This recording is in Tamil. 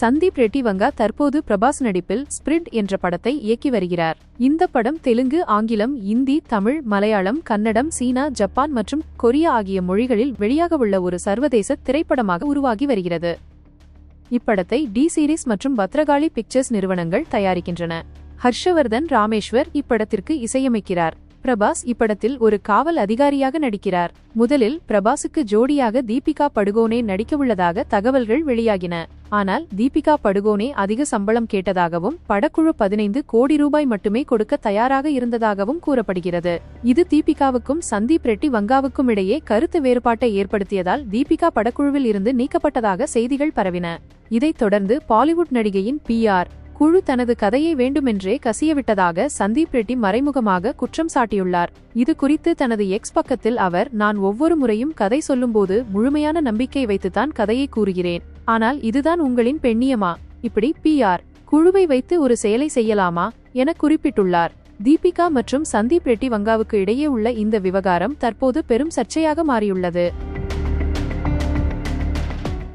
சந்தீப் ரெட்டி வங்கா தற்போது பிரபாஸ் நடிப்பில் ஸ்பிரிட் என்ற படத்தை இயக்கி வருகிறார். இந்த படம் தெலுங்கு ஆங்கிலம் இந்தி தமிழ் மலையாளம் கன்னடம் சீனா ஜப்பான் மற்றும் கொரியா ஆகிய மொழிகளில் வெளியாகவுள்ள ஒரு சர்வதேச திரைப்படமாக உருவாகி வருகிறது. இப்படத்தை டி சீரிஸ் மற்றும் பத்ரகாளி பிக்சர்ஸ் நிறுவனங்கள் தயாரிக்கின்றன. ஹர்ஷவர்தன் ராமேஸ்வர் இப்படத்திற்கு இசையமைக்கிறார். பிரபாஸ் இப்படத்தில் ஒரு காவல் அதிகாரியாக நடிக்கிறார். முதலில் பிரபாஸுக்கு ஜோடியாக தீபிகா படுகோனே நடிக்கவுள்ளதாக தகவல்கள் வெளியாகின. ஆனால் தீபிகா படுகோனே அதிக சம்பளம் கேட்டதாகவும் படக்குழு பதினைந்து கோடி ரூபாய் மட்டுமே கொடுக்க தயாராக இருந்ததாகவும் கூறப்படுகிறது. இது தீபிகாவுக்கும் சந்தீப் ரெட்டி வங்காவுக்கும் இடையே கருத்து வேறுபாட்டை ஏற்படுத்தியதால் தீபிகா படக்குழுவில் இருந்து நீக்கப்பட்டதாக செய்திகள் பரவின. இதைத் தொடர்ந்து பாலிவுட் நடிகையின் பிஆர் குழு தனது கதையை வேண்டுமென்றே கசியவிட்டதாக சந்தீப் ரெட்டி மறைமுகமாக குற்றம் சாட்டியுள்ளார். இது குறித்து தனது எக்ஸ் பக்கத்தில் அவர் நான் ஒவ்வொரு முறையும் கதை சொல்லும்போது முழுமையான நம்பிக்கை வைத்துத்தான் கதையை கூறுகிறேன். ஆனால் இதுதான் உங்களின் பெண்ணியமா? இப்படி பிஆர் குழுவை வைத்து ஒரு செயலை செய்யலாமா? என குறிப்பிட்டுள்ளார். தீபிகா மற்றும் சந்தீப் ரெட்டி வங்காவுக்கு இடையே உள்ள இந்த விவகாரம் தற்போது பெரும் சர்ச்சையாக மாறியுள்ளது.